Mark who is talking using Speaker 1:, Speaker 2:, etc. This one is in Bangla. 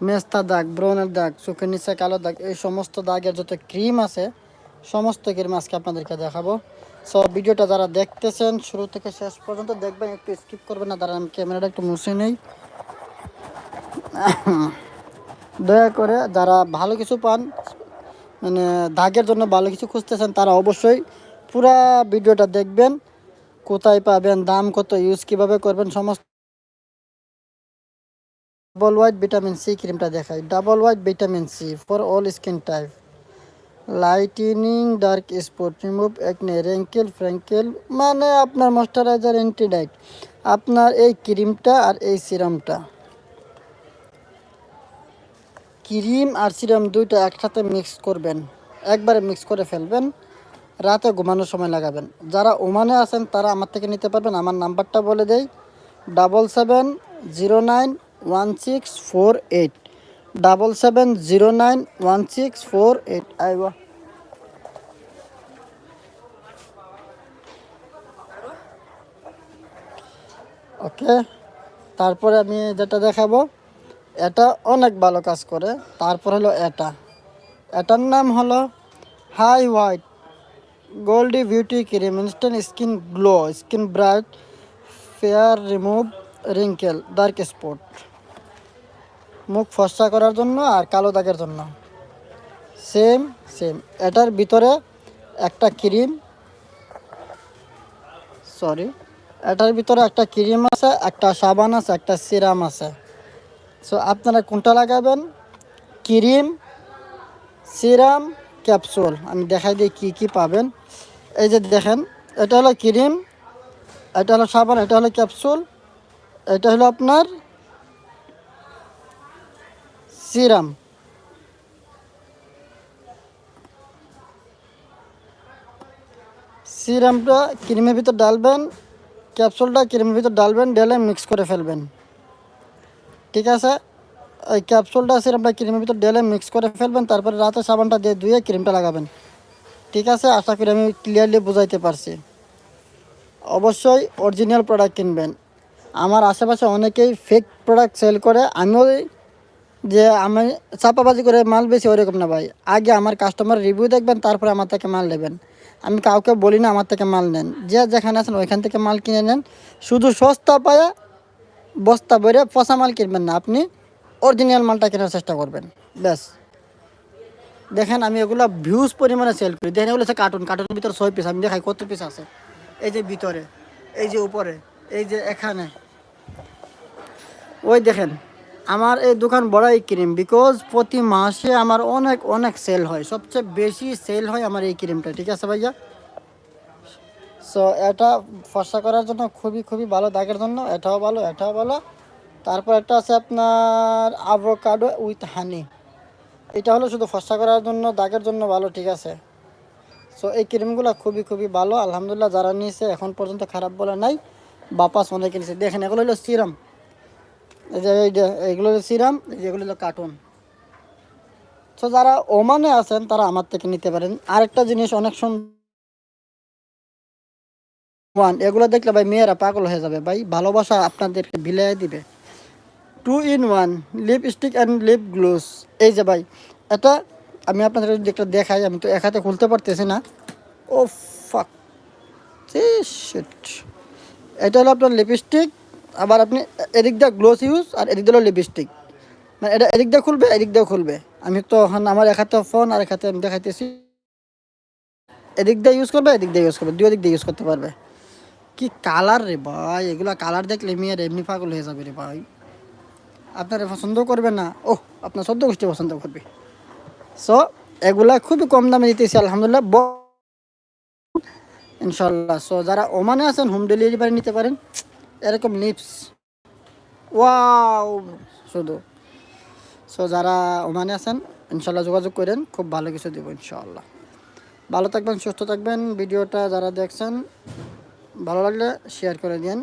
Speaker 1: মেস্তা দাগ ব্রনের দাগ, চোখের নিচে কালো দাগ, এই সমস্ত দাগের যত ক্রিম আছে, সমস্ত ক্রিম আজকে আপনাদেরকে দেখাবো। সো ভিডিওটা যারা দেখতেছেন, শুরু থেকে শেষ পর্যন্ত দেখবেন, একটু স্কিপ করবেন না তারা আমি ক্যামেরাটা একটু মুছে নেই। দয়া করে যারা ভালো কিছু পান মানে দাগের জন্য ভালো কিছু খুঁজতেছেন, তারা অবশ্যই পুরা ভিডিওটা দেখবেন। কোথায় পাবেন, দাম কত ইউজ কীভাবে করবেন, সমস্ত ডাবল হোয়াইট ভিটামিন সি ক্রিমটা দেখাই। Double white vitamin C for all skin type lightening dark spot remove acne wrinkle freckle মানে আপনার ময়শ্চারাইজার অ্যান্টিডাইট আপনার এই ক্রিমটা আর এই সিরামটা ক্রিম আর সিরাম দুইটা একসাথে মিক্স করবেন। একবারে মিক্স করে ফেলবেন। রাতে ঘুমানোর সময় লাগাবেন। যারা ওমানে আছেন, তারা আমার থেকে নিতে পারবেন। আমার নাম্বারটা বলে দেই। Double seven zero nine one six four eight double seven zero nine one six four eight আইবা ওকে তারপরে আমি যেটা দেখাবো এটা অনেক ভালো কাজ করে তারপর হলো এটা এটার নাম হলো high white goldie beauty cream instant skin glow skin bright fair remove wrinkle dark spot মুখ ফসা করার জন্য আর কালো দাগের জন্য। সেম সেম এটার ভিতরে একটা ক্রিম সরি এটার ভিতরে একটা ক্রিম আছে, একটা সাবান আছে, একটা সিরাম আছে। সো আপনারা কোনটা লাগাবেন? ক্রিম সিরাম ক্যাপসুল আমি দেখাই দিই কী কী পাবেন। এই যে দেখেন, এটা হলো ক্রিম এটা হলো সাবান, এটা হলো ক্যাপসুল এটা হলো আপনার সিরাম সিরামটা ক্রিমের ভিতর ডালবেন, ক্যাপসুলটা ক্রিমের ভিতর ডালবেন ডেলে মিক্স করে ফেলবেন। ঠিক আছে? ওই ক্যাপসুলটা সিরামটা ক্রিমের ভিতর ডেলে মিক্স করে ফেলবেন, তারপরে রাতে সাবানটা দিয়ে ধুয়ে ক্রিমটা লাগাবেন। ঠিক আছে? আশা করি আমি ক্লিয়ারলি বুঝাইতে পারছি। অবশ্যই অরিজিনাল প্রোডাক্ট কিনবেন। আমার আশেপাশে অনেকেই ফেক প্রোডাক্ট সেল করে, আমিও যে আমি চাপাবাজি করে মাল বেশি ওরকম না ভাই। আগে আমার কাস্টমার রিভিউ দেখবেন, তারপরে আমার থেকে মাল নেবেন। আমি কাউকে বলি না আমার থেকে মাল নেন। যে যেখানে আছেন ওইখান থেকে মাল কিনে নেন। শুধু সস্তা পায়া বস্তা ভরে পচা মাল কিনবেন না, আপনি অরিজিনাল মালটা কেনার চেষ্টা করবেন। ব্যাস। দেখেন আমি এগুলো ভিউজ পরিমাণে সেল করি। দেখেন এগুলো হচ্ছে কার্টুন কার্টুনের ভিতরে ছয় পিস আমি দেখাই কত পিস আছে। এই যে ভিতরে, এই যে উপরে, এই যে এখানে। ওই দেখেন। আমার এই দোকান বড়াই ক্রিম বিকজ প্রতি মাসে আমার অনেক অনেক সেল হয়। সবচেয়ে বেশি সেল হয় আমার এই ক্রিমটা, ঠিক আছে ভাইয়া? সো এটা ফর্সা করার জন্য খুবই খুবই ভালো, দাগের জন্য। এটাও ভালো এটাও ভালো। তারপর একটা আছে আপনার আভোকাডো উইথ হানি এটা হলো শুধু ফর্সা করার জন্য, দাগের জন্য ভালো, ঠিক আছে? সো এই ক্রিমগুলো খুবই খুবই ভালো। আলহামদুলিল্লাহ যারা নিয়েছে, এখন পর্যন্ত খারাপ বলে নাই। বাপাস অনেকে নিয়েছে। দেখেন, এগুলো হলো সিরাম এই যে হলো সিরাম যেগুলো হলো কার্টুন তো যারা ওমানে আছেন, তারা আমার থেকে নিতে পারেন। আরেকটা জিনিস অনেক সুন্দর ওয়ান এগুলো দেখলে ভাই মেয়েরা পাগল হয়ে যাবে। ভাই, ভালোবাসা আপনাদেরকে বিলাই দিবে। Two in one lipstick and lip gloss এই যে ভাই, এটা আমি আপনাদের যদি একটা দেখাই, আমি তো এক হাতে খুলতে পারতেছি না। ও ফাক এটা হলো আপনার লিপস্টিক আবার আপনি এদিক দিয়ে গ্লোস ইউজ আর এদিক দিয়ে লিপস্টিক মানে এটা এদিক দিয়ে খুলবে, এদিক দিয়ে খুলবে। আমি তো এখন আমার এক হাতে ফোন আর এক হাতে আমি দেখাইতেছি। এদিক দিয়ে ইউজ করবে, এদিক দিয়ে ইউজ করবে, দুই দিক দিয়ে ইউজ করতে পারবে। কি কালার রে ভাই, এগুলা কালার দেখলে মেয়ের এমনি পাগল হয়ে যাবে রে ভাই। আপনারা পছন্দ করবে না? ও আপনার সদ্য গোষ্ঠী পছন্দ করবে। সো এগুলা খুবই কম দামে দিতেছি, আলহামদুলিল্লাহ। ইনশাল্লাহ সো যারা ওমানে আছেন হোম ডেলিভারি নিতে পারেন। এরকম লিপস ওয়াও! শুধু। সো যারা ওমানে আছেন, ইনশাল্লাহ যোগাযোগ করেন, খুব ভালো কিছু দেবো, ইনশাল্লাহ। ভালো থাকবেন, সুস্থ থাকবেন। ভিডিওটা যারা দেখছেন, ভালো লাগলে শেয়ার করে দিন